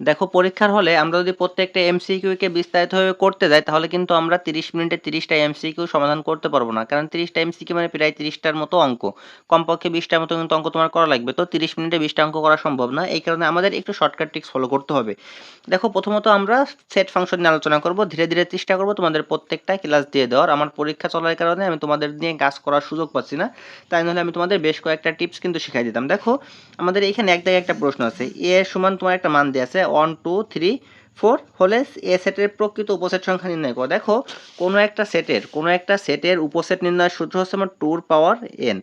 দেখো, পরীক্ষার হলে আমরা যদি প্রত্যেকটা এমসিকিউকে বিস্তারিতভাবে করতে যাই, তাহলে কিন্তু আমরা তিরিশ মিনিটে তিরিশটা এমসিকিউ সমাধান করতে পারব না। কারণ তিরিশটা এমসিকিউ মানে প্রায় তিরিশটার মতো অঙ্ক। কমপক্ষে বিশটার মতো কিন্তু অঙ্ক তোমার করা লাগবে। তো তিরিশ মিনিটে বিশটা অঙ্ক করা সম্ভব না। এই কারণে আমাদের একটু শর্টকাট ট্রিক্স ফলো করতে হবে। দেখো, প্রথমত আমরা সেট ফাংশন নিয়ে আলোচনা করব। ধীরে ধীরে চেষ্টা করব তোমাদের প্রত্যেকটা ক্লাস দিয়ে দেওয়ার। আমার পরীক্ষা চলার কারণে আমি তোমাদের নিয়ে কাজ করার সুযোগ পাচ্ছি না। তাই নাহলে আমি তোমাদের বেশ কয়েকটা টিপস কিন্তু শিখাই দিতাম। দেখো, আমাদের এখানে এক জায়গায় একটা প্রশ্ন আছে। এ সমান তোমার একটা মান দিয়ে আছে। ওয়ান টু থ্রি ফোর হলে এ সেটের প্রকৃত উপসেট সংখ্যা নির্ণয় করো। দেখো, কোনো একটা সেটের, কোনো একটা সেটের উপসেট নির্ণয়ের সূত্র হচ্ছে আমার টুর পাওয়ার এন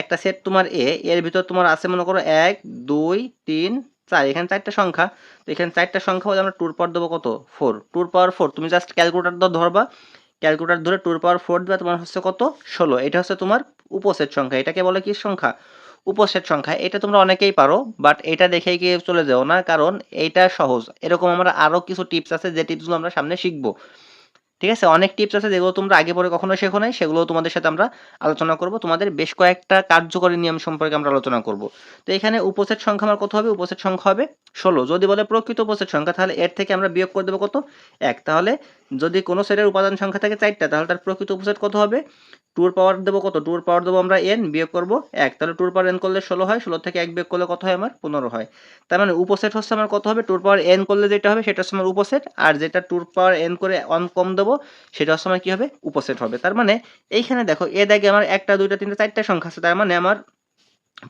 একটা সেট তোমার এ এর ভিতর তোমার আছে মনে করো এক, দুই, তিন, চার, এখানে চারটা সংখ্যা। তো এখানে চারটা সংখ্যা হলে আমরা টুর পাওয়ার দেবো কত? ফোর টুর পাওয়ার ফোর তুমি জাস্ট ক্যালকুলেটার ধরবা। ক্যালকুলেটার ধরে টুর পাওয়ার ফোর দেবে, তোমার হচ্ছে কত? ষোলো। এটা হচ্ছে তোমার উপসেট সংখ্যা। এটাকে বলে কি সংখ্যা? উপসেট সংখ্যা, এটা তোমরা অনেকেই পারো বাট এটা দেখে গিয়ে চলে যাও না, কারণ এটা সহজ। এরকম আমরা আরও কিছু টিপস আছে যে টিপসগুলো আমরা সামনে শিখব। ঠিক আছে? অনেক টিপস আছে যেগুলো তোমরা আগে পরে কখনো শেখো নাই, সেগুলো তোমাদের সাথে আমরা আলোচনা করব। তোমাদের বেশ কয়েকটা কার্যকরী নিয়ম সম্পর্কে আমরা আলোচনা করব। তো এখানে উপসেট সংখ্যা আমার কত হবে? উপসেট সংখ্যা হবে ষোলো, যদি বলে প্রকৃত উপসেট সংখ্যা, তাহলে এর থেকে আমরা বিয়োগ করে দেবো কত? এক। তাহলে যদি কোনো সেটের উপাদান সংখ্যা থাকে চারটা, তাহলে তার প্রকৃত উপসেট কত হবে? টুর পাওয়ার দেবো কত? টুর পাওয়ার দেবো আমরা এন বিয়োগ করব এক। তাহলে টুর পাওয়ার এন করলে ষোলো হয়, ষোলো থেকে এক বিয়োগ করলে কত হয়? আমার পনেরো হয়। তার মানে উপসেট হচ্ছে আমার কত হবে? টুর পাওয়ার এন করলে যেটা হবে, সেটা হচ্ছে আমার উপসেট। আর যেটা টুর পাওয়ার এন করে অন কম দেবো, সেটা হচ্ছে আমার কী হবে? উপসেট হবে। তার মানে এইখানে দেখো, এ দেখে আমার একটা, দুইটা, তিনটা, চারটা সংখ্যা আছে। তার মানে আমার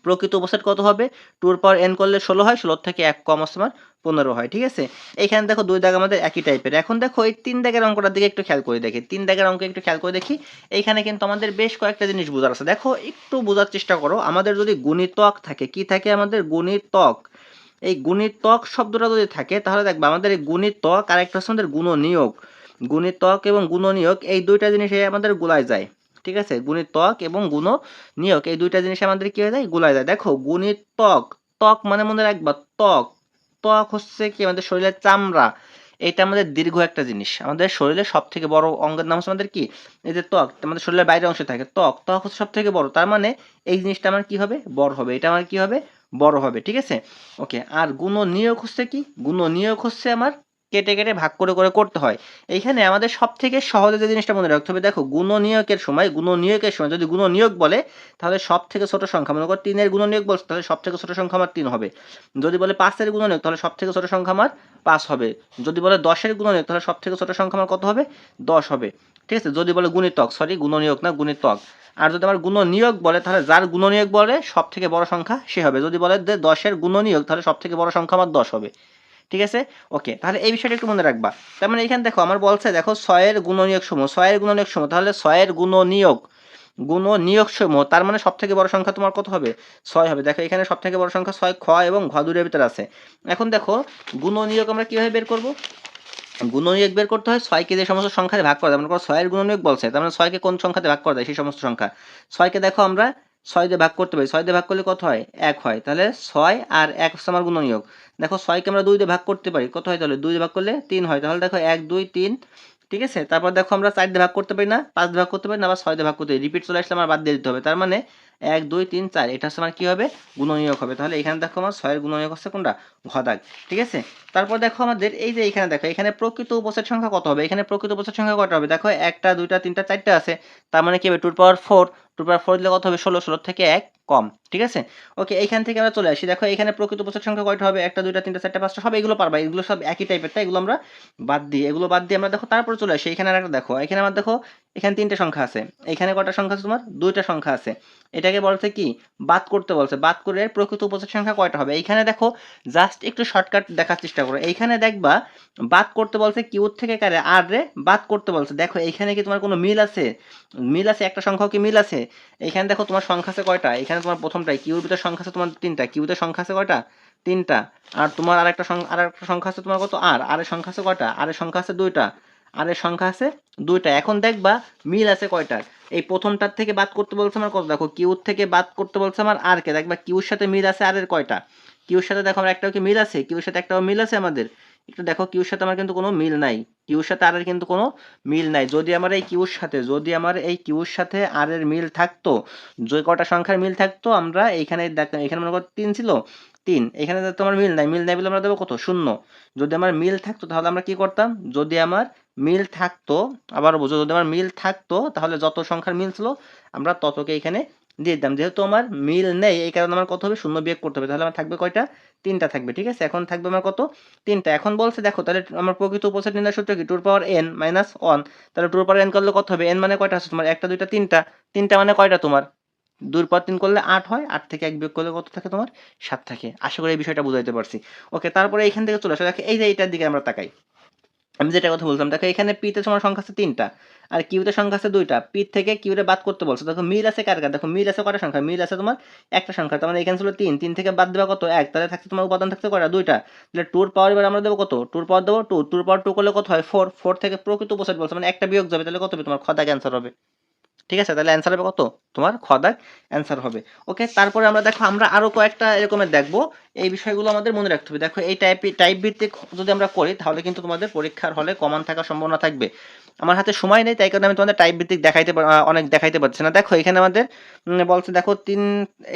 প্রকৃত উপসেট কত হবে? টুর পাওয়ার এন করলে ষোলো হয়, ষোলোর থেকে এক কম আমার পনেরো হয়, ঠিক আছে? এইখানে দেখো দুই দাগ আমাদের একই টাইপের এখন দেখো এই তিন দাগের অঙ্কটার দিকে একটু খেয়াল করে দেখি। তিন দাগের অঙ্ক একটু খেয়াল করে দেখি। এইখানে কিন্তু আমাদের বেশ কয়েকটা জিনিস বোঝার আছে। দেখো, একটু বোঝার চেষ্টা করো। আমাদের যদি গুণিতক থাকে, কি থাকে আমাদের? গুণিতক। এই গুণিতক শব্দটা যদি থাকে, তাহলে দেখবে আমাদের এই গুণিতক আর একটা হচ্ছে আমাদের গুণনীয়ক। গুণিতক এবং গুণনীয়ক, এই দুইটা জিনিস আমাদের গোলায় যায়। ঠিক আছে? গুণিতক এবং গুণ নিয়োগ। এই দুইটা জিনিস আমাদের কি হয়ে যায়? গুলায় যায়। দেখো গুণিতক ত্বক। ত্বক মানে মনে রাখবা, ত্বক। ত্বক হচ্ছে কি? আমাদের শরীরের চামড়া। এটা আমাদের দীর্ঘ একটা জিনিস। আমাদের শরীরের সব থেকে বড় অঙ্গের নাম হচ্ছে আমাদের কি? এই যে ত্বক। আমাদের শরীরের বাইরে অংশে থাকে। ত্বক। ত্বক হচ্ছে সব থেকে বড়। তার মানে এই জিনিসটা আমার কি হবে? বড় হবে। এটা আমার কি হবে? বড় হবে। ঠিক আছে? ওকে। আর গুণ নিয়োগ হচ্ছে কি? গুণ নিয়োগ হচ্ছে আমার কেটে কেটে ভাগ করে করে করতে হয়। এইখানে আমাদের সব থেকে সহজে যে জিনিসটা মনে রাখতে হবে, দেখো গুণ নিয়োগের সময় গুণ নিয়োগের সময় যদি গুণ নিয়োগ বলে, তাহলে সব থেকে ছোট সংখ্যা, মনে করো তিনের গুণ নিয়োগ বলছে, তাহলে সব থেকে ছোট সংখ্যা আমার তিন হবে। যদি বলে পাঁচের গুণ নিয়োগ তাহলে সব থেকে ছোট সংখ্যা আমার পাঁচ হবে। যদি বলে দশের গুণ নিয়োগ তাহলে সব থেকে ছোট সংখ্যা আমার কত হবে? দশ হবে। ঠিক আছে? যদি বলে গুণিতক সরি গুণ নিয়োগ না, গুণিতক। আর যদি আমার গুণ নিয়োগ বলে, তাহলে যার গুণ নিয়োগ বলে সব থেকে বড় সংখ্যা সে হবে। যদি বলে দশের গুণ নিয়োগ তাহলে সব থেকে বড় সংখ্যা আমার দশ হবে। ঠিক আছে? ওকে তাহলে এই বিষয়টা একটু মনে রাখবা। তার মানে এখানে দেখো, আমার বলছে, দেখো, ছয়ের গুণনীয়ক সমূহ, ছয়ের গুণনীয়ক সমূহ, তাহলে ছয়ের গুণনীয়ক গুণ নিয়োগ সমূহ, তার মানে সব থেকে বড় সংখ্যা তোমার কত হবে? ছয় হবে। দেখো, এখানে সব থেকে বড় সংখ্যা ছয়, খ এবং ঘ দূরের ভিতরে আছে। এখন দেখো গুণ নিয়োগ আমরা কীভাবে বের করব? গুণনীয়ক বের করতে হয় ছয়কে যে সমস্ত সংখ্যাতে ভাগ করা যায়। মনে করো ছয়ের গুণনীয়ক বলছে, তার মানে ছয়কে কোন সংখ্যাতে ভাগ করা যায়? সেই সমস্ত সংখ্যা। ছয়কে দেখো আমরা ছয় দিয়ে ভাগ করতে পারি। ছয় দিয়ে ভাগ করলে কত হয়? এক হয়। তাহলে ছয় আর এক হচ্ছে আমার গুণনীয়ক। দেখো ছয়কে আমরা দুই দিয়ে ভাগ করতে পারি। কত হয় তাহলে? দুই দিয়ে ভাগ করলে তিন হয়। তাহলে দেখো এক, দুই, তিন, ঠিক আছে? তারপর দেখো আমরা চার দিয়ে ভাগ করতে পারি না, পাঁচ দিয়ে ভাগ করতে পারি না, আবার ছয় দিয়ে ভাগ করতে পারি। রিপিট চলে আসলে আমার বাদ দিয়ে দিতে হবে। তার মানে এক, দুই, তিন, চার। এটা হচ্ছে আমার কী হবে? গুণনীয়ক হবে। তাহলে এখানে দেখো আমার ছয়ের গুণনীয়ক হচ্ছে কোনটা? ঘদাগ ঠিক আছে? তারপর দেখো আমাদের, এই যে এখানে দেখো, এখানে প্রকৃত উপসেট সংখ্যা কত হবে? এখানে প্রকৃত উপসেট সংখ্যা কত হবে? দেখো, একটা, দুইটা, তিনটা, চারটা আছে। তার মানে কি হবে? Two power four two power four দিলে কত হবে? ষোলো ষোলো থেকে এক কম, ঠিক আছে? ওকে এইখান থেকে আমরা চলে আসি। দেখো, এখানে প্রকৃত উপসেট সংখ্যা কয়টা হবে? একটা, দুইটা, তিনটা, চারটা, পাঁচটা, সব এগুলো পারবা। এগুলো সব একই টাইপের তাই এগুলো আমরা বাদ দিই। এগুলো বাদ দিয়ে আমরা দেখো, তারপরে চলে আসি। এখানে আর একটা দেখো, এখানে আমার দেখো এখানে তিনটে সংখ্যা আছে। এখানে কটা সংখ্যা আছে তোমার? দুইটা সংখ্যা আছে। এটাকে বলছে কি? বাদ করতে বলছে। বাদ করে প্রকৃত উপসেট সংখ্যা কয়টা হবে? এইখানে দেখো জাস্ট একটু শর্টকাট দেখার চেষ্টা করো। এইখানে দেখবা, বাদ করতে বলছে কিউর থেকে কারে? আর রে? বাদ করতে বলছে। দেখো, এইখানে কি তোমার কোনো মিল আছে? মিল আছে, একটা সংখ্যাও কি মিল আছে? এখানে দেখো, তোমার সংখ্যা আছে কয়টা? এখানে তোমার প্রথমটাই কিউর ভিতরে সংখ্যা আছে তোমার তিনটা। কিউতে সংখ্যা আছে কয়টা? তিনটা। আর তোমার আরেকটা সংখ্যা আর একটা সংখ্যা আছে তোমার কত? আর। আর সংখ্যা আছে কয়টা? আর সংখ্যা আছে দুইটা। আর এর সংখ্যা আছে দুইটা। এখন দেখবা মিল আছে কয়টা এই প্রথমটার থেকে বাদ করতে বলছে আমার কত? দেখো, কিউর থেকে বাদ করতে বলছে আমার আর কে। দেখবা কিউর সাথে মিল আছে আর এর কয়টা? কিউর সাথে দেখো আমার একটাও কি মিল আছে? কিউর সাথে একটাও মিল আছে আমাদের? একটু দেখো, কিউর সাথে আমার কিন্তু কোনো মিল নাই। কিউর সাথে আর এর কিন্তু কোনো মিল নাই। যদি আমার এই কিউর সাথে, যদি আমার এই কিউর সাথে আর এর মিল থাকতো, যে কটা সংখ্যার মিল থাকতো, আমরা এইখানে দেখ, এখানে মনে করো তিন ছিল। তিন। এখানে তোমার মিল নাই। মিল নাই বলে আমরা দেবো কত? শূন্য। যদি আমার মিল থাকতো, তাহলে আমরা কি করতাম? যদি আমার মিল থাকতো, আবার বুঝো যদি আমার মিল থাকতো, তাহলে যত সংখ্যার মিল ছিল, আমরা ততকে এখানে দিয়ে দিতাম। যেহেতু আমার মিল নেই, এই কারণে আমার কত হবে? শূন্য বিয়োগ করতে হবে। তাহলে আমার থাকবে কয়টা? তিনটা থাকবে, ঠিক আছে? এখন থাকবে আমার কত? তিনটা। এখন বলছে, দেখো, তাহলে আমার প্রকৃত উপসেট নির্ণয় সূত্র কি? টুর পাওয়ার এন মাইনাস ওয়ান। তাহলে টুর পাওয়ার এন করলে কত হবে? এন মানে কয়টা? আছে তোমার একটা, দুইটা, তিনটা। তিনটা মানে কয়টা তোমার? দুই পর তিন করলে আট হয়, আট থেকে এক বিয়োগ করলে কত থাকে তোমার? সাত থাকে। আশা করি এই বিষয়টা বুঝাইতে পারছি। ওকে তারপরে এখান থেকে চলে আসো। দেখো, এই যে এইটার দিকে আমরা তাকাই। আমি যেটা কথা বলতাম দেখো, এখানে পিতে তোমার সংখ্যা আছে তিনটা। আর কিউতে সংখ্যা আছে দুইটা। পি থেকে কিউরে বাদ করতে বলছো। দেখো, মিল আছে কার কার? দেখো, মিল আছে কটা সংখ্যা? মিল আছে তোমার একটা সংখ্যা। তার মানে এখানে ছিল তিন। তিন থেকে বাদ দেওয়া কত? এক। তাহলে থাকছে তোমার উপাদান থাকছে কটা দুইটা। তাহলে টুর পাওয়ার এবার আমরা দেবো কত? টুর পাওয়ার দেবো টু। টুর পাওয়ার টু করলে কত হয়? ফোর। ফোর থেকে প্রকৃত উপসেট বলছো। মানে একটা বিয়োগ যাবে, তাহলে কত হবে? তোমার খদাক ক্যান্সার হবে। ঠিক আছে? তাহলে অ্যান্সার হবে কত? তোমার খদাক অ্যান্সার হবে। ওকে তারপরে আমরা দেখো, আমরা আরও কয়েকটা এরকমের দেখব। এই বিষয়গুলো আমাদের মনে রাখতে হবে। দেখো, এই টাইপ টাইপ ভিত্তিক যদি আমরা করি, তাহলে কিন্তু তোমাদের পরীক্ষার হলে কমান থাকার সম্ভাবনা থাকবে। আমার হাতে সময় নেই, তাই কারণে আমি তোমাদের টাইপ ভিত্তিক দেখাইতে অনেক দেখাইতে পারছি না। দেখো, এখানে আমাদের বলছে, দেখো, তিন,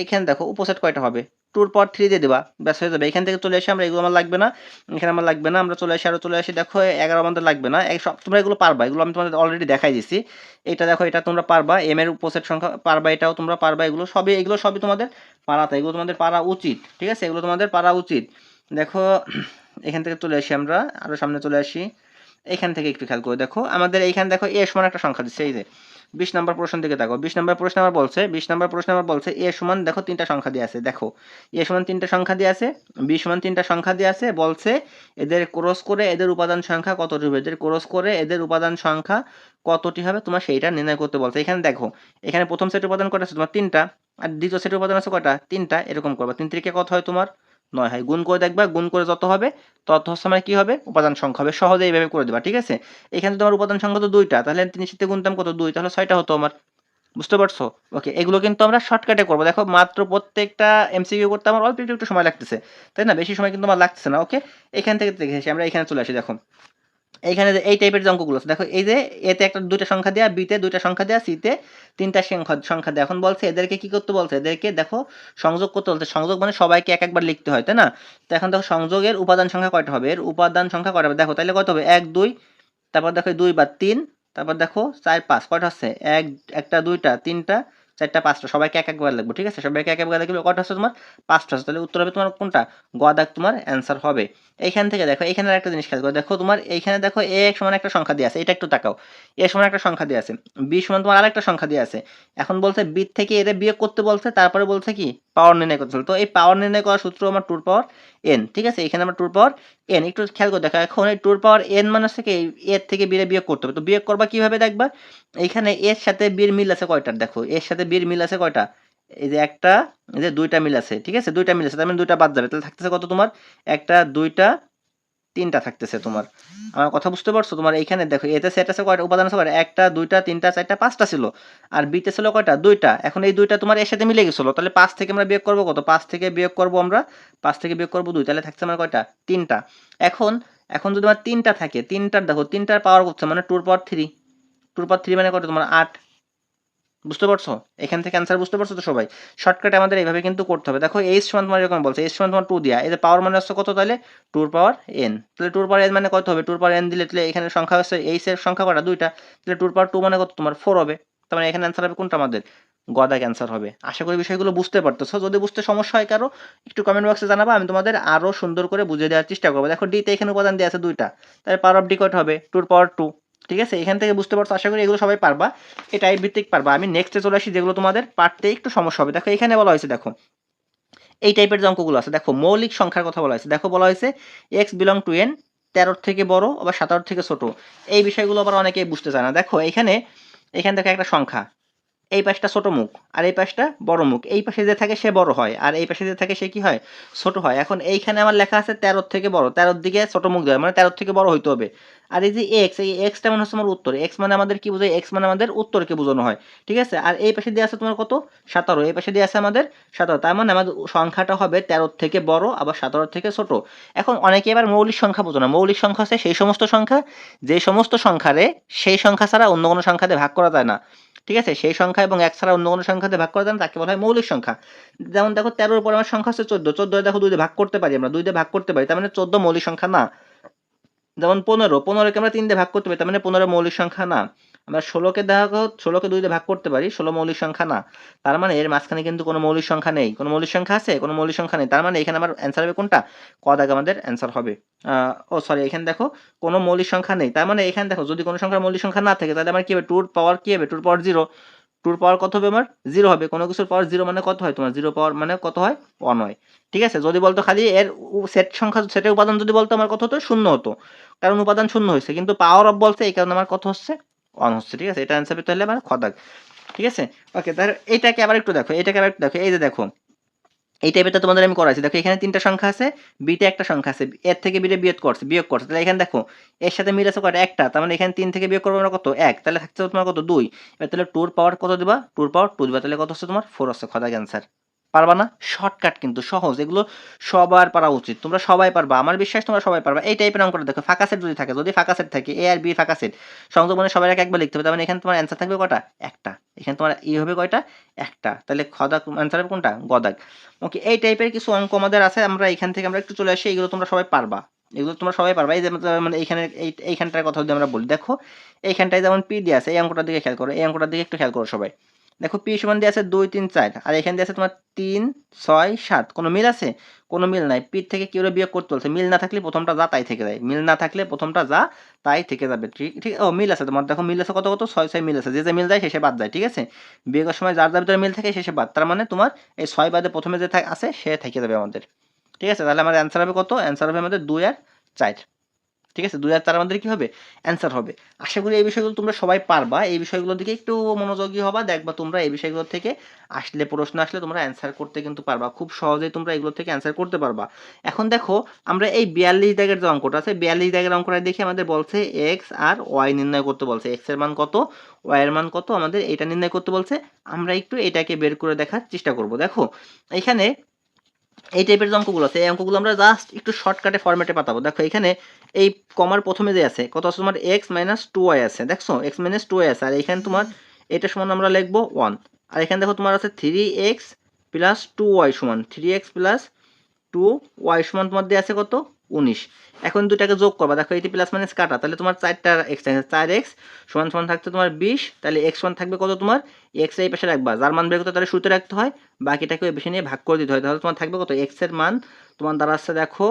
এখানে দেখো, উপসেট কয়টা হবে? টুর পর থ্রি দিয়ে দেবা। ব্যাস, হয়ে যাবে। এখান থেকে চলে এসে আমরা এগুলো আমার লাগবে না। এখানে আমার লাগবে না। আমরা চলে আসি আরও চলে আসি। দেখো, এগারো আমাদের লাগবে না। সব তোমরা এগুলো পারবা। এগুলো আমি তোমাদের অলরেডি দেখাই দিছি। এটা দেখো, এটা তোমরা পারবা। এম এর উপসেট সংখ্যা পারবা, এটাও তোমরা পারবা। এগুলো সবই এগুলো সবই তোমাদের পারাতে এগুলো তোমাদের পারা উচিত। ঠিক আছে? এগুলো তোমাদের পারা উচিত। দেখো, এখান থেকে চলে আসি আমরা। আরও সামনে চলে আসি। এখান থেকে একটু খেয়াল করে দেখো। আমাদের এইখানে দেখো এ সমান একটা সংখ্যা দিচ্ছে। এই যে বিশ নম্বর প্রশ্ন দিকে দেখো বিশ নম্বর প্রশ্ন আমার বলছে, বিশ নম্বর প্রশ্ন আমার বলছে, এ সমান দেখো তিনটা সংখ্যা দিয়ে আছে, দেখো। এ সমান তিনটা সংখ্যা দিয়ে আছে, বি সমান তিনটা সংখ্যা দিয়ে আছে, বলছে এদের ক্রস করে এদের উপাদান সংখ্যা কতটি হবে? এদের ক্রস করে এদের উপাদান সংখ্যা কতটি হবে? তোমার সেইটা নির্ণয় করতে বলছে। এখানে দেখো, এখানে প্রথম সেট উপাদান কটা আছে? তোমার তিনটা, আর দ্বিতীয় সেট উপাদান আছে কটা? তিনটা, এরকম করবা। তিন থেকে কত হয় তোমার? নয় হয়। গুণ করে দেখবা, গুণ করে যত হবে, তত মানে কি হবে? উপাদান সংখ্যা হবে। সহজে এইভাবে করে দেবা, ঠিক আছে? এখানে তোমার উপাদান সংখ্যা তো দুইটা, তাহলে তিন সাথে গুণতাম কত? দুই, তাহলে ছয়টা হতো আমার। বুঝতে পারছ? ওকে, এগুলো কিন্তু আমরা শর্টকাটে করব। দেখো, মাত্র প্রত্যেকটা এমসিকিউ করতে আমার অল্প একটু একটু সময় লাগতেছে। তাই না? বেশি সময় কিন্তু আমার লাগতেছে না, ওকে? এখান থেকে দেখে আমরা এখানে চলে আসি, দেখো। এইখানে যে এই টাইপের যে অঙ্কগুলো দেখো এই যে এতে একটা দুইটা সংখ্যা দেওয়া বিতে দুইটা সংখ্যা দেওয়া সিতে তিনটা সংখ্যা সংখ্যা দেওয়া এখন বলছে এদেরকে কি করতে বলছে? এদেরকে দেখো সংযোগ করতে বলছে। সংযোগ মানে সবাইকে এক একবার লিখতে হয়, তাই না? তো এখন দেখো সংযোগের উপাদান সংখ্যা কয়টা হবে? এর উপাদান সংখ্যা কয়টা হবে? দেখো তাহলে কত হবে? এক, দুই, তারপর দেখো দুই বা তিন, তারপর দেখো চার, পাঁচ, কয়টা হচ্ছে? এক, একটা, দুইটা, তিনটা চারটা, পাঁচটা, সবাইকে এক একবার লিখব, ঠিক আছে? সবাইকে এক একবার লিখবে কয়টা হচ্ছে তোমার? পাঁচটা হচ্ছে তাহলে উত্তর হবে তোমার কোনটা? গ দাগ তোমার অ্যান্সার হবে। এইখান থেকে দেখো এখানে একটা জিনিস খেয়াল করো। দেখো তোমার এইখানে দেখো এ এক সমান একটা সংখ্যা দিয়ে আছে, এটা একটু তাকাও। এ সমান একটা সংখ্যা দিয়ে আছে বি সমান তোমার আরেকটা সংখ্যা দিয়ে আছে। এখন বলছে বি থেকে এর বিয়োগ করতে বলছে, তারপরে বলছে কি? পাওয়ার নির্ণয় করতে। তো এই পাওয়ার নির্ণয় করার সূত্র আমার টুর পাওয়ার এন ঠিক আছে? এখানে আমার টুর পাওয়ার এন, একটু খেয়াল করে দেখো, এখন এই টুর পাওয়ার এন মানে থেকে এর থেকে বিরে বিয়োগ করতে হবে। তো বিয়োগ করবা কীভাবে দেখবা? এখানে এর সাথে বির মিল আছে কয়টার? দেখো, এর সাথে বির মিল আছে কয়টা? এই যে একটা, এই যে দুইটা মিল আছে, ঠিক আছে? দুইটা মিল আছে, তার মানে দুইটা বাদ যাবে। তাহলে থাকতেছে কত তোমার? একটা, দুইটা তিনটা থাকতেছে তোমার। আমার কথা বুঝতে পারছ? তোমার এইখানে দেখো এতে সেট আছে কয়টা? উপাদান আছে কয়টা? একটা, দুইটা, তিনটা, চারটা, পাঁচটা ছিল। আর বিতে ছিল কয়টা? দুইটা। এখন এই দুইটা তোমার এর সাথে মিলে গেছিল। তাহলে পাঁচ থেকে আমরা বিয়োগ করব কত? পাঁচ থেকে বিয়োগ করব আমরা? পাঁচ থেকে বিয়োগ করব দুই। তাহলে থাকছে আমার কয়টা? তিনটা। এখন এখন যদি আমার তিনটা থাকে, তিনটার দেখো, তিনটার পাওয়ার করছে মানে টুর পাওয়ার থ্রি টুর পাওয়ার থ্রি মানে কত? তোমার আট। বুঝতে পারছ? এখান থেকে অ্যান্সার বুঝতে পারছ তো সবাই? শর্টকাটে আমাদের এইভাবে কিন্তু করতে হবে। দেখো এইচ সমান তোমার এরকম বলছে এইচ সমান তোমার টু দিয়া। এদের পাওয়ার মানে হচ্ছে কত তাহলে? টুর পাওয়ার এন তাহলে টুর পাওয়ার এন মানে কত হবে? টুর পাওয়ার এন দিলে তাহলে এখানে সংখ্যা হচ্ছে এইচ এর সংখ্যা কটা? দুইটা। তাহলে টুর পাওয়ার টু মানে কত? তোমার ফোর হবে। তার মানে এখানে অ্যান্সার হবে কোনটা? আমাদের গদা ক্যান্সার হবে। আশা করি বিষয়গুলো বুঝতে পারতেছো। যদি বুঝতে সমস্যা হয় কারও, একটু কমেন্ট বক্সে জানাব। আমি তোমাদের আরও সুন্দর করে বুঝিয়ে দেওয়ার চেষ্টা করব। দেখো ডিতে এখানে উপাদান দেওয়া আছে দুইটা। তাহলে পাওয়ার অফ ডি কত হবে টুর পাওয়ার টু ঠিক আছে? এখান থেকে বুঝতে পারছ? আশা করি এগুলো সবাই পারবা। এটা টাইপ ভিত্তিক পারবা। আমি নেক্সটে চলে আসি যেগুলো তোমাদের পারতে একটু সমস্যা হবে। দেখো, এখানে বলা হয়েছে, দেখো। এই টাইপের যে অঙ্কগুলো আছে, দেখো, মৌলিক সংখ্যার কথা বলা হয়েছে। দেখো, বলা হয়েছে এক্স বিলং টু এন তেরোর থেকে বড়, আবার সাতারোর থেকে ছোট। এই বিষয়গুলো আবার অনেকেই বুঝতে চায় না। দেখো, এখানে এখানে দেখো একটা সংখ্যা। এই পাশটা ছোট মুখ, আর এই পাশটা বড় মুখ। এই পাশে যে থাকে সে বড় হয়, আর এই পাশে যে থাকে সে কি হয়? ছোট হয়। এখন এইখানে আমার লেখা আছে তেরোর থেকে বড়। তেরোর দিকে ছোট মুখ দেওয়া মানে তেরোর থেকে বড় হইতে হবে। আর এই যে এক্স এই এক্সটা মানে হচ্ছে আমার উত্তর। এক্স মানে আমাদের কি বোঝায়? এক্স মানে আমাদের উত্তরকে বোঝানো হয়। ঠিক আছে? আর এই পাশে দিয়ে আছে তোমার কত? সতেরো। এই পাশে দিয়ে আছে আমাদের সতেরো। তার মানে আমাদের সংখ্যাটা হবে তেরোর থেকে বড়, আবার সতেরোর থেকে ছোট। এখন অনেকে এবার মৌলিক সংখ্যা বোঝো না। মৌলিক সংখ্যা হচ্ছে সেই সমস্ত সংখ্যা, যে সমস্ত সংখ্যারে সেই সংখ্যা ছাড়া অন্য কোনো সংখ্যাতে ভাগ করা যায় না। ঠিক আছে? সেই সংখ্যা এবং এক ছাড়া অন্য কোনো সংখ্যাতে ভাগ করে দেন তাকে বলা হয় মৌলিক সংখ্যা। যেমন দেখো, তেরোর পর আমার সংখ্যা হচ্ছে চোদ্দ চোদ্দ দেখো দুই ভাগ করতে পারি আমরা, দুই দিয়ে ভাগ করতে পারি, তার মানে চোদ্দ মৌলিক সংখ্যা না। যেমন পনেরো, পনেরোকে আমরা তিন দিয়ে ভাগ করতে পারি, তার মানে পনেরো মৌলিক সংখ্যা না। আমরা ষোলোকে দেখো ষোলোকে দুই দিয়ে ভাগ করতে পারি, ষোলো মৌলিক সংখ্যা না। তার মানে এর মাঝখানে কিন্তু কোনো মৌলিক সংখ্যা নেই। কোনো মৌলিক সংখ্যা আছে, কোনো মৌলিক সংখ্যা নেই। তার মানে এখানে আমার অ্যান্সার হবে কোনটা? ক দাগ আমাদের অ্যান্সার হবে। ও সরি এখানে দেখো কোনো মৌলিক সংখ্যা নেই। তার মানে এখানে দেখো যদি কোনো সংখ্যার মৌলিক সংখ্যা না থাকে, তাহলে আমার কী হবে? টুর পাওয়ার কী হবে? টুর পাওয়ার জিরো। টুর পাওয়ার কত হবে আমার? জিরো হবে। কোনো কিছুর পাওয়ার জিরো মানে কত হয় তোমার? জিরো পাওয়ার মানে কত হয়? ওয়ান হয়। ঠিক আছে? যদি বলতো খালি এর সেট সংখ্যা, সেটের উপাদান যদি বলতো আমার কত হতো? শূন্য হতো। কারণ উপাদান শূন্য হয়েছে। কিন্তু পাওয়ার অফ বলছে, এই কারণে আমার কত হচ্ছে? অন হচ্ছে ঠিক আছে? এটা অ্যান্সার পেতে হলে আমার খদাক ঠিক আছে? ওকে তাহলে এইটাকে আবার একটু দেখো, এটাকে আবার একটু দেখো, এই যে দেখো, এই টাইপেরটা তোমাদের আমি করাইছি। দেখো, এখানে তিনটা সংখ্যা আছে বিতে একটা সংখ্যা আছে, এর থেকে বিরে বিয়োগ করছে বিয়োগ করছে। তাহলে এখানে দেখো, এর সাথে মিল আছে কয়টা? একটা, তার মানে এখানে তিন থেকে বিয়োগ করব আমরা কত? এক, তাহলে থাকছে তোমার কত? দুই, এবার তাহলে টুর পাওয়ার কত দিবা? টুর পাওয়ার টু দিবা, তাহলে কত হচ্ছে তোমার? ফোর হচ্ছে খদাক অ্যান্সার পারবা না? শর্টকাট কিন্তু সহজ। এগুলো সবার পারা উচিত। তোমরা সবাই পারবা। আমার বিশ্বাস, তোমরা সবাই পারবা। এই টাইপের অঙ্কটা দেখো। ফাঁকা সেট যদি থাকে, যদি ফাঁকা সেট থাকে এ আর বি ফাঁকা সেট সংযোগ মানে সবাই একবার লিখতে হবে। তার মানে এখানে তোমার অ্যান্সার থাকবে কটা? একটা। এখানে তোমার ই হবে কয়টা? একটা। তাহলে খদাক অ্যান্সার হবে কোনটা? গদাক ওকে এই টাইপের কিছু অঙ্ক আমাদের আছে। আমরা এখান থেকে আমরা একটু চলে আসি। এগুলো তোমরা সবাই পারবা। এগুলো তোমরা সবাই পারবা। এই যে মানে এইখানে এই এইখানটার কথা যদি আমরা বলি। দেখো, এইখানটায় যেমন পি দিয়ে আছে, এই অঙ্কটার দিকে খেয়াল করো। এই অঙ্কটার দিকে একটু খেয়াল করো সবাই। দেখো পি সমান দিয়ে আছে দুই, তিন, চার। আর এখানে দিয়ে আছে তোমার তিন, ছয়, সাত। কোনো মিল আছে? কোনো মিল নাই। পির থেকে কেউ বিয়োগ করতে বলছে? মিল না থাকলে প্রথমটা যা, তাই থেকে যায়। মিল না থাকলে প্রথমটা যা, তাই থেকে যাবে। ঠিক ঠিক, ও, মিল আছে তোমার। দেখো মিল আছে কত কত? ছয় ছয় মিল আছে। যে যে মিল যায় শেষে বাদ যায়। ঠিক আছে? বিয়োগের সময় যার যার ভিতরে মিল থাকে শেষে বাদ। তার মানে তোমার এই ছয় বাদে প্রথমে যে আছে, সে থেকে যাবে আমাদের। ঠিক আছে? তাহলে আমাদের অ্যান্সার হবে কত? অ্যান্সার হবে আমাদের দুই আর চার। ঠিক আছে? দুই হাজার চার আমাদের কি হবে অ্যান্সার হবে। আশা করি এই বিষয়গুলো তোমরা সবাই পারবা। এই বিষয়গুলোর দিকে একটু মনোযোগী হবা। দেখবা তোমরা এই বিষয়গুলো থেকে আসলে প্রশ্ন আসলে তোমরা অ্যান্সার করতে কিন্তু পারবা। খুব সহজেই তোমরা এগুলো থেকে অ্যান্সার করতে পারবা। এখন দেখো, আমরা এই বিয়াল্লিশ দাগের যে অঙ্কটা আছে, বিয়াল্লিশ দাগের অঙ্কটা দেখে আমাদের বলছে এক্স আর ওয়াই নির্ণয় করতে বলছে। এক্সের মান কত? ওয়াই এর মান কত? আমাদের এটা নির্ণয় করতে বলছে। আমরা একটু এটাকে বের করে দেখার চেষ্টা করব। দেখো, এখানে এই টাইপের যে অঙ্কগুলো আছে, এই অঙ্কগুলো আমরা জাস্ট একটু শর্টকাটে ফরম্যাটে পাতাবো। দেখো, এখানে এই কমার প্রথমে যে আছে, কত আছে তোমার? এক্স মাইনাস টু ওয়াই আছে, দেখছ? এক্স মাইনাস টু ওয়াই আছে, আর এখানে তোমার এটা সমান আমরা লিখব ওয়ান আর এখানে দেখো, তোমার আছে three X plus two Y সমান। Three X plus two Y সমান তোমার দিয়ে আছে কত? উনিশ। এখন দুটাকে যোগ করবা। দেখো এইটি প্লাস মাইনাস কাটা, তাহলে তোমার চারটা এক্স থাকে। চার এক্স সমান সমান থাকতে তোমার বিশ, তাহলে এক্স ওয়ান থাকবে কত তোমার? এক্স এই পাশে রাখবা। যার মান বের করতে তাহলে শুরুতে রাখতে হয়। বাকিটাকে ওই বেশি নিয়ে ভাগ করে দিতে হয়। তাহলে তোমার থাকবে কত? এক্সের মান তোমার দ্বারা দাঁড়াচ্ছে দেখো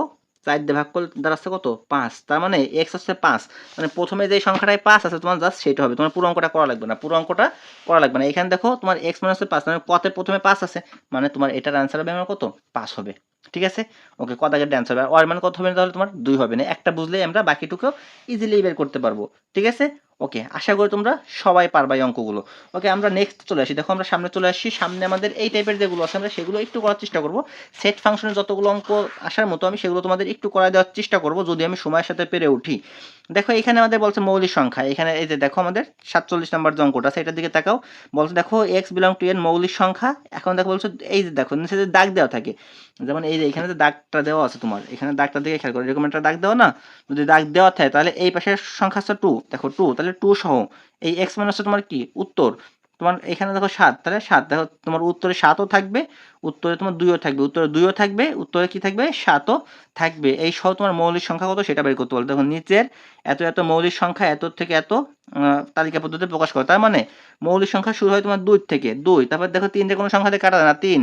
চার দিয়ে ভাগ করলে দাঁড়াচ্ছে কত? পাঁচ। তার মানে এক্স হচ্ছে পাঁচ। মানে প্রথমে যে সংখ্যাটায় পাঁচ আছে, তোমার জাস্ট সেটা হবে। তোমার পুরো অঙ্কটা করা লাগবে না। পুরো অঙ্কটা করা লাগবে না। এখানে দেখো তোমার এক্স মানে হচ্ছে পাঁচ মানে কতে প্রথমে পাঁচ আছে মানে তোমার এটার অ্যান্সার হবে আমার কত? পাঁচ হবে। ঠিক আছে? ওকে কত আগে অ্যান্সার হবে। আর মান কত হবে না তাহলে তোমার দুই হবে না। একটা বুঝলেই আমরা বাকিটুকু ইজিলি বের করতে পারব। ঠিক আছে? ওকে আশা করি তোমরা সবাই পারবা এই অঙ্কগুলো। ওকে আমরা নেক্সট চলে আসি। দেখো, আমরা সামনে চলে আসি। সামনে আমাদের এই টাইপের যেগুলো আছে, আমরা সেগুলো একটু করার চেষ্টা করব। সেট ফাংশনের যতগুলো অঙ্ক আসার মতো আমি সেগুলো তোমাদের একটু করে দেওয়ার চেষ্টা করব, যদি আমি সময়ের সাথে পেরে উঠি। দেখো এখানে আমাদের বলছে মৌলিক সংখ্যা। এখানে এই যে দেখো আমাদের সাতচল্লিশ নম্বর যে আছে, এটার দিকে তাকাও। বলছে দেখো এক্স বিলং টু এর মৌলিক সংখ্যা। এখন দেখো বলছো এই যে দেখো, নিচে যে দাগ দেওয়া থাকে, যেমন এই যে এখানে যে দাগটা দেওয়া আছে তোমার, এখানে দাগটা দিকে খেয়াল করো, এরকম একটা দাগ দেওয়া না? যদি দাগ দেওয়া থাকে, তাহলে এই পাশের সংখ্যা হচ্ছে টু দেখো টু তাহলে টু সহ, এই এক্স মানে হচ্ছে তোমার কি? উত্তর। তোমার এখানে দেখো সাত, তাহলে সাত, দেখো তোমার উত্তরে সাতও থাকবে, উত্তরে তোমার দুইও থাকবে, উত্তরে দুইও থাকবে, উত্তরে কি থাকবে? সাতও থাকবে। এই সহ তোমার মৌলিক সংখ্যা কত? সেটা বের করতে বলো। দেখো নিচের এত এত মৌলিক সংখ্যা এত থেকে এত তালিকা পদ্ধতিতে প্রকাশ করো। তার মানে মৌলিক সংখ্যা শুরু হয় তোমার দুই থেকে, দুই। তারপর দেখো তিনটে কোনো সংখ্যাতে কাটা না, তিন।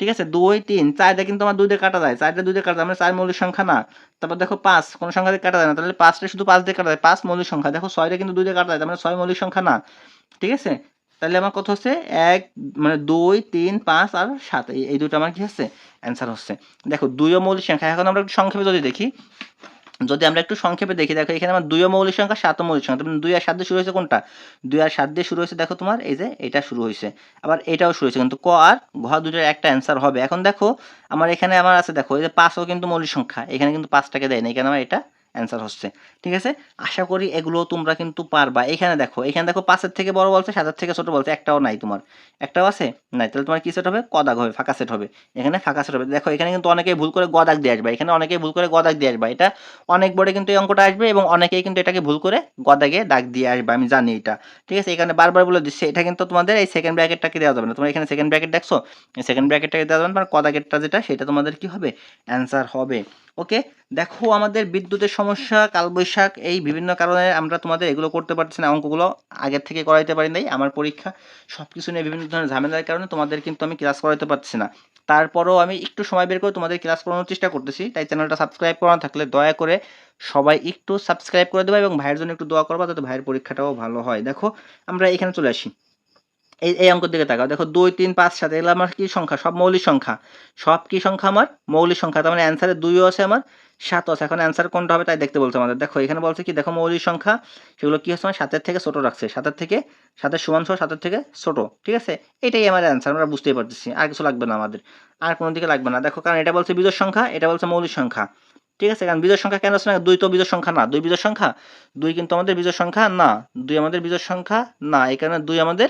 ঠিক আছে? দুই, তিন। চারটা কিন্তু আমার দুই দিয়ে কাটা যায়। চারটা দুই দিয়ে কাটা যায় মানে চার মৌলিক সংখ্যা না। তারপর দেখো পাঁচ, কোনো সংখ্যা দিয়ে কাটা যায় না। তাহলে পাঁচটা শুধু পাঁচ দিয়ে কাটা যায়। পাঁচ মৌলিক সংখ্যা। দেখো ছয়টা কিন্তু দুই দিয়ে কাটা যায়, তার মানে ছয় মৌলিক সংখ্যা না। ঠিক আছে? তাহলে আমার কত হচ্ছে? এক মানে দুই, তিন, পাঁচ আর সাত। এই দুটো আমার কি হচ্ছে? অ্যান্সার হচ্ছে। দেখো, দুইও মৌলিক সংখ্যা। এখন আমরা একটু সংক্ষেপে যদি দেখি, যদি আমরা একটু সংক্ষেপে দেখি, দেখো, এখানে আমার দুইও মৌলিক সংখ্যা, সাতও মৌলিক সংখ্যা। মানে দুই আর সাত দিয়ে শুরু হয়েছে কোনটা? দুই আর সাত দিয়ে শুরু হয়েছে, দেখো তোমার, এই যে এটা শুরু হয়েছে। আবার এটাও শুরু হয়েছে, কিন্তু ক আর ঘ দুটোর একটা অ্যান্সার হবে। এখন দেখো, আমার এখানে আমার আছে, দেখো, এই যে পাঁচও কিন্তু মৌলিক সংখ্যা। এখানে কিন্তু পাঁচটাকে দেয় না এখানে আমার এটা অ্যান্সার হচ্ছে। ঠিক আছে? আশা করি এগুলো তোমরা কিন্তু পারবা। এখানে দেখো এখানে দেখো পাঁচের থেকে বড় বলছে সাতের থেকে ছোট বলছে, একটাও নাই তোমার। একটাও আছে? নাই, তাহলে তোমার কি সেট হবে? কদাগ হবে, ফাঁকা সেট হবে। এখানে ফাঁকা সেট হবে। দেখো, এখানে কিন্তু অনেকেই ভুল করে গদাগ দিয়ে আসবে। এখানে অনেকেই ভুল করে গদাগ দিয়ে আসবে। এটা অনেক বোর্ডে কিন্তু এই অঙ্কটা আসবে এবং অনেকেই কিন্তু এটাকে ভুল করে গদাগে দাগ দিয়ে আসবে। আমি জানি এটা। ঠিক আছে? এখানে বারবার বলে দিচ্ছে, এটা কিন্তু তোমাদের এই সেকেন্ড ব্র্যাকেটটাকে দেওয়া যাবে না। তোমরা এখানে সেকেন্ড ব্র্যাকেট দেখছ? সেকেন্ড ব্র্যাকেটটাকে দেওয়া যাবে না মানে কদাগেরটা যেটা, সেটা তোমাদের কি হবে? অ্যান্সার হবে। ওকে দেখো, আমাদের বিদ্যুতের সমস্যা, কালবৈশাখ, এই বিভিন্ন কারণে আমরা তোমাদের এগুলো করতে পারছি না, অঙ্কগুলো আগের থেকে করাইতে পারি নাই, আমার পরীক্ষা সব কিছু নিয়ে বিভিন্ন ধরনের ঝামেলার কারণে তোমাদের কিন্তু আমি ক্লাস করাতে পারছি না। তারপরেও আমি একটু সময় বের করে তোমাদের ক্লাস করানোর চেষ্টা করতেছি, তাই চ্যানেলটা সাবস্ক্রাইব করানো থাকলে দয়া করে সবাই একটু সাবস্ক্রাইব করে দেবা এবং ভাইয়ের জন্য একটু দোয়া করবা, যাতে ভাইয়ের পরীক্ষাটাও ভালো হয়। দেখো, আমরা এখানে চলে আসি। এই এই অঙ্কের দিকে তাকাও। দেখো দুই, তিন, পাঁচ, সাত, এগুলো আমার কি সংখ্যা? সব মৌলিক সংখ্যা। সব কি সংখ্যা আমার? মৌলিক সংখ্যা। তার মানে অ্যান্সারে দুইও আছে আমার, সাতও আছে। এখন অ্যান্সার কোনটা হবে তাই দেখতে বলছে আমাদের। দেখো, এখানে বলছে কি, দেখো মৌলিক সংখ্যা, সেগুলো কি হচ্ছে আমার? সাতের থেকে ছোট রাখছে। সাতের থেকে, সাতের সমান সহ সাতের থেকে ছোট। ঠিক আছে? এটাই আমার অ্যান্সার আমরা বুঝতেই পারতেছি। আর কিছু লাগবে না আমাদের। আর কোনো দিকে লাগবে না। দেখো, কারণ এটা বলছে বিজোড় সংখ্যা, এটা বলছে মৌলিক সংখ্যা। ঠিক আছে? কারণ বিজোড় সংখ্যা কেন আছে না? দুই তো বিজোড় সংখ্যা না। দুই বিজোড় সংখ্যা? দুই কিন্তু আমাদের বিজোড় সংখ্যা না। দুই আমাদের বিজোড় সংখ্যা না। এই কারণে দুই আমাদের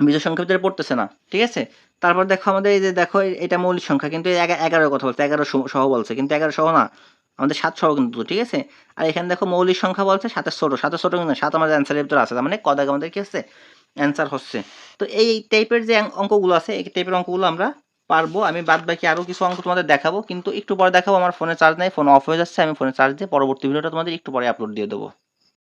বিজোড় সংখ্যার ভিতরে পড়তেছে না, ঠিক আছে? তারপর দেখো আমাদের এই যে দেখো এটা মৌলিক সংখ্যা, কিন্তু এই এগা- এগারোর কথা বলছে, এগারো সহ বলছে, কিন্তু এগারো সহ না, আমাদের সাত সহ কিন্তু, ঠিক আছে? আর এখানে দেখো মৌলিক সংখ্যা বলছে সাতের ছোট সাতের ছোট কিন্তু সাত আমাদের অ্যান্সারের ভিতরে আছে, তার মানে কদাগ আমাদের কি আছে অ্যান্সার হচ্ছে। তো এই টাইপের যে অঙ্কগুলো আছে, এই টাইপের অঙ্কগুলো আমরা পারব, আমি বাদ বাকি আরও কিছু অঙ্ক তোমাদের দেখাবো, কিন্তু একটু পরে দেখাবো, আমার ফোনে চার্জ নেই ফোন অফ হয়ে যাচ্ছে, আমি ফোনে চার্জ দিয়ে পরবর্তী ভিডিওটা তোমাদের একটু পরে আপলোড দিয়ে দেবো।